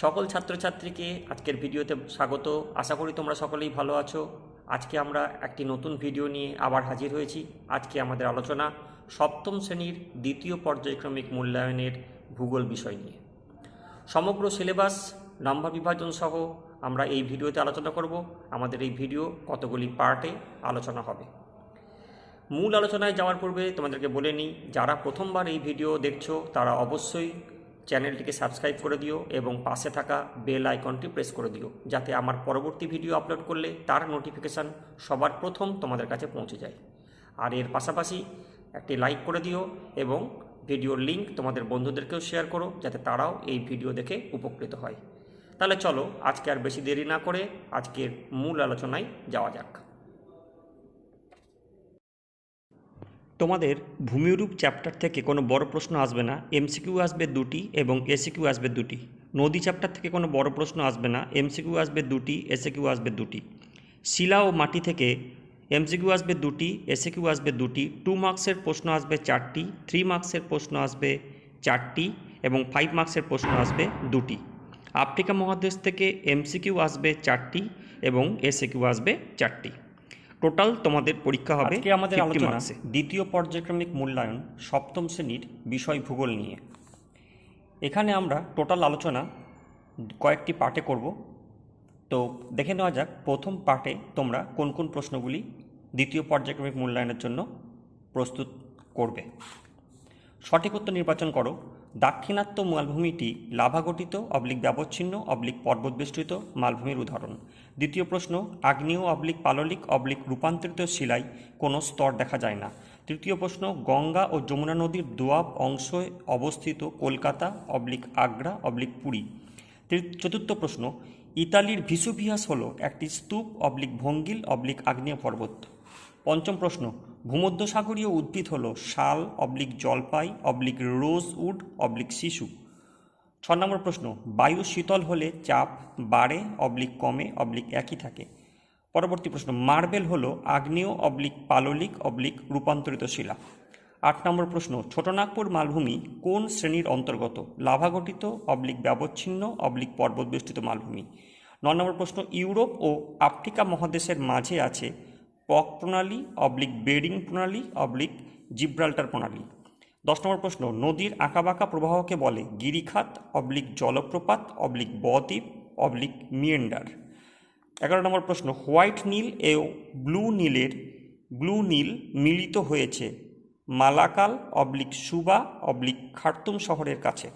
সকল ছাত্রছাত্রীকে আজকের ভিডিওতে স্বাগত। আশা করি তোমরা সকলেই ভালো আছো। আজকে আমরা একটি নতুন ভিডিও নিয়ে আবার হাজির হয়েছি। আজকে আমাদের আলোচনা সপ্তম শ্রেণির দ্বিতীয় পর্যায়ক্রমিক মূল্যায়নের ভূগোল বিষয় নিয়ে। সমগ্র সিলেবাস, নাম্বার বিভাজন সহ আমরা এই ভিডিওতে আলোচনা করব। আমাদের এই ভিডিও কতগুলি পার্টে আলোচনা হবে। মূল আলোচনায় যাওয়ার পূর্বে তোমাদেরকে বলে নিই, যারা প্রথমবার এই ভিডিও দেখছ, তারা অবশ্যই চ্যানেলটিকে সাবস্ক্রাইব করে দিও এবং পাশে থাকা বেল আইকনটি প্রেস করে দিও, যাতে আমার পরবর্তী ভিডিও আপলোড করলে তার নোটিফিকেশান সবার প্রথম তোমাদের কাছে পৌঁছে যায়। আর এর পাশাপাশি একটি লাইক করে দিও এবং ভিডিওর লিংক তোমাদের বন্ধুদেরকেও শেয়ার করো, যাতে তারাও এই ভিডিও দেখে উপকৃত হয়। তাহলে চলো আজকে আর বেশি দেরি না করে আজকের মূল আলোচনায় যাওয়া যাক। তোমাদের ভূমিরূপ চ্যাপ্টার থেকে কোনো বড় প্রশ্ন আসবে না এমসিকিউ আসবে দুটি এবং এসিকিউ আসবে দুটি। নদী চ্যাপ্টার থেকে কোনো বড় প্রশ্ন আসবে না এমসিকিউ আসবে দুটি এসিকিউ আসবে দুটি। শিলা ও মাটি থেকে এমসিকিউ আসবে দুটি এসিকিউ আসবে দুটি টু মার্কসের প্রশ্ন আসবে চারটি থ্রি মার্কসের প্রশ্ন আসবে চারটি এবং ফাইভ মার্কসের প্রশ্ন আসবে দুটি। আফ্রিকা মহাদেশ থেকে এমসিকিউ আসবে চারটি এবং এসিকিউ আসবে চারটি। টোটাল তোমাদের পরীক্ষা হবে আজকে আমাদের আলোচনা মার্কসে। দ্বিতীয় পর্যায়ক্রমিক মূল্যায়ন সপ্তম শ্রেণির বিষয় ভূগোল নিয়ে। এখানে আমরা টোটাল আলোচনা কয়েকটি পার্টে করব। তো দেখে নেওয়া যাক প্রথম পার্টে তোমরা কোন কোন প্রশ্নগুলি দ্বিতীয় পর্যায়ক্রমিক মূল্যায়নের জন্য প্রস্তুত করবে। সঠিক উত্তর নির্বাচন করো। দাক্ষিণাত্য মালভূমিটি লাভাগঠিত, অবলিক ব্যবচ্ছিন্ন, অবলিক পর্বতবেষ্টিত মালভূমির উদাহরণ। দ্বিতীয় প্রশ্ন, আগ্নেয়, অবলিক পাললিক, অবলিক রূপান্তরিত শিলায় কোনো স্তর দেখা যায় না। তৃতীয় প্রশ্ন, গঙ্গা ও যমুনা নদীর দোয়াব অংশে অবস্থিত কলকাতা, অবলিক আগ্রা, অবলিক পুরী। চতুর্থ প্রশ্ন, ইতালির ভিসুভিয়াস হল একটি স্তূপ, অবলিক ভঙ্গিল, অবলিক আগ্নেয় পর্বত। পঞ্চম প্রশ্ন, ভূমধ্যসাগরীয় উদ্ভিদ হল শাল, অবলিক জলপাই, অবলিক রোজ উড অবলিক শিশু। ছ নম্বর প্রশ্ন, বায়ু শীতল হলে চাপ বাড়ে, অবলিক কমে, অবলিক একই থাকে। পরবর্তী প্রশ্ন, মার্বেল হলো আগ্নেয়, অবলিক পাললিক, অবলিক রূপান্তরিত শিলা। আট নম্বর প্রশ্ন ছোটনাগপুর মালভূমি কোন শ্রেণির অন্তর্গত? লাভাগঠিত অবলিক ব্যবচ্ছিন্ন, অবলিক পর্বতবেষ্টিত মালভূমি। ন নম্বর প্রশ্ন, ইউরোপ ও আফ্রিকা মহাদেশের মাঝে আছে পক প্রণালী, অবলিক বেডিং প্রণালী, অবলিক জিব্রাল্টার প্রণালী। দশ নম্বর প্রশ্ন, নদীর আঁকাবাঁকা প্রবাহকে বলে গিরিখাত, অবলিক জলপ্রপাত, অবলিক বদ্বীপ, অবলিক মিয়েন্ডার। এগারো নম্বর প্রশ্ন, হোয়াইট নীল এ ব্লু নীলের, ব্লু নীল মিলিত হয়েছে মালাকাল, অবলিক সুবা, অবলিক খার্তুম শহরের কাছে।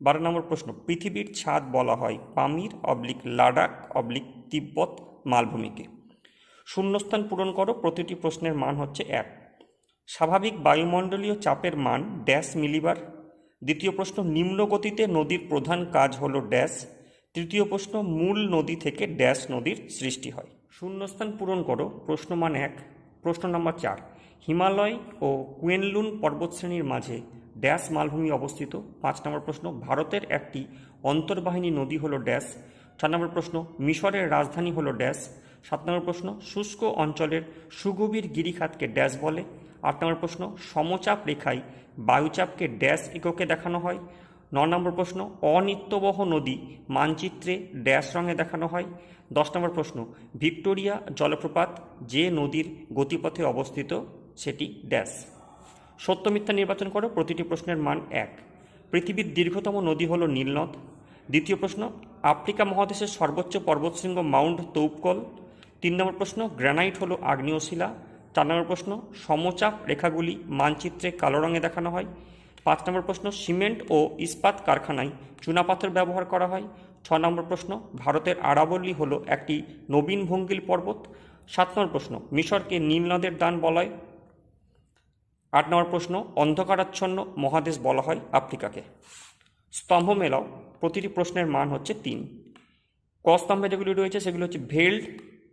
বারো নম্বর প্রশ্ন, পৃথিবীর ছাদ বলা হয় Pamir, oblique Ladakh, oblique Tibet মালভূমিকে। শূন্যস্থান পূরণ করো, প্রতিটি প্রশ্নের মান হচ্ছে এক। স্বাভাবিক বায়ুমণ্ডলীয় চাপের মান ড্যাশ মিলিবার। দ্বিতীয় প্রশ্ন নিম্ন গতিতে নদীর প্রধান কাজ হলো ড্যাশ। তৃতীয় প্রশ্ন, মূল নদী থেকে ড্যাশ নদীর সৃষ্টি হয়। শূন্যস্থান পূরণ করো, প্রশ্ন মান এক। প্রশ্ন নম্বর চার, হিমালয় ও কুয়েনলুন পর্বতশ্রেণীর মাঝে ড্যাশ মালভূমি অবস্থিত। পাঁচ নম্বর প্রশ্ন, ভারতের একটি অন্তর্বাহিনী নদী হলো ড্যাশ। চার নম্বর প্রশ্ন, মিশরের রাজধানী হলো ড্যাশ। সাত নম্বর প্রশ্ন, শুষ্ক অঞ্চলের সুগভীর গিরিখাতকে ড্যাশ বলে। আট নম্বর প্রশ্ন, সমচাপ রেখায় বায়ুচাপকে ড্যাশ এককে দেখানো হয়। ন নম্বর প্রশ্ন, অনিত্যবহ নদী মানচিত্রে ড্যাশ রঙে দেখানো হয়। দশ নম্বর প্রশ্ন, ভিক্টোরিয়া জলপ্রপাত যে নদীর গতিপথে অবস্থিত, সেটি ড্যাশ। সত্য মিথ্যা নির্বাচন করো, প্রতিটি প্রশ্নের মান এক। পৃথিবীর দীর্ঘতম নদী হল নীলনদ। দ্বিতীয় প্রশ্ন, আফ্রিকা মহাদেশের সর্বোচ্চ পর্বতশৃঙ্গ মাউন্ট তৌপকল তিন নম্বর প্রশ্ন, গ্রানাইট হলো আগ্নেয় শিলা চার নম্বর প্রশ্ন, সমচাপ রেখাগুলি মানচিত্রে কালো রঙে দেখানো হয়। পাঁচ নম্বর প্রশ্ন, সিমেন্ট ও ইস্পাত কারখানায় চুনাপাথর ব্যবহার করা হয়। ছ নম্বর প্রশ্ন, ভারতের আরাবল্লী হলো একটি নবীন ভঙ্গিল পর্বত। সাত নম্বর প্রশ্ন, মিশরকে নীলনদের দান বলায় আট নম্বর প্রশ্ন, অন্ধকারাচ্ছন্ন মহাদেশ বলা হয় আফ্রিকাকে। স্তম্ভ মেলাও, প্রতিটি প্রশ্নের মান হচ্ছে তিন। ক স্তম্ভে যেগুলি রয়েছে, সেগুলি হচ্ছে ভেল্ড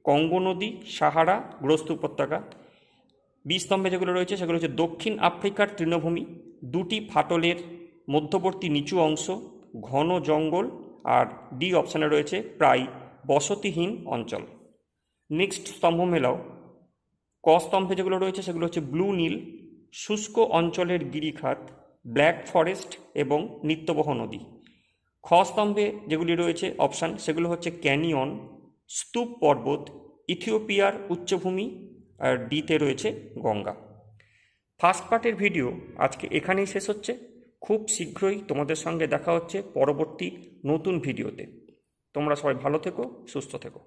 কঙ্গো নদী, সাহারা, গ্রস্ত উপত্যকা। বি স্তম্ভে যেগুলো রয়েছে, সেগুলো হচ্ছে দক্ষিণ আফ্রিকার তৃণভূমি। দুটি ফাটলের মধ্যবর্তী নিচু অংশ, ঘন জঙ্গল আর ডি অপশানে রয়েছে প্রায় বসতিহীন অঞ্চল। নেক্সট স্তম্ভ মেলাও। ক স্তম্ভে যেগুলো রয়েছে, সেগুলো হচ্ছে ব্লু নীল, শুষ্ক অঞ্চলের গিরিখাত, ব্ল্যাক ফরেস্ট এবং নিত্যবহ নদী। খ স্তম্ভে যেগুলি রয়েছে, অপশান, সেগুলো হচ্ছে ক্যানিয়ন স্তূপ পর্বত ইথিওপিয়ার উচ্চভূমি, আর ডিতে রয়েছে গঙ্গা। ফার্স্ট পার্টের ভিডিও আজকে এখানেই শেষ হচ্ছে। খুব শীঘ্রই তোমাদের সঙ্গে দেখা হচ্ছে পরবর্তী নতুন ভিডিওতে। তোমরা সবাই ভালো থেকো, সুস্থ থেকো।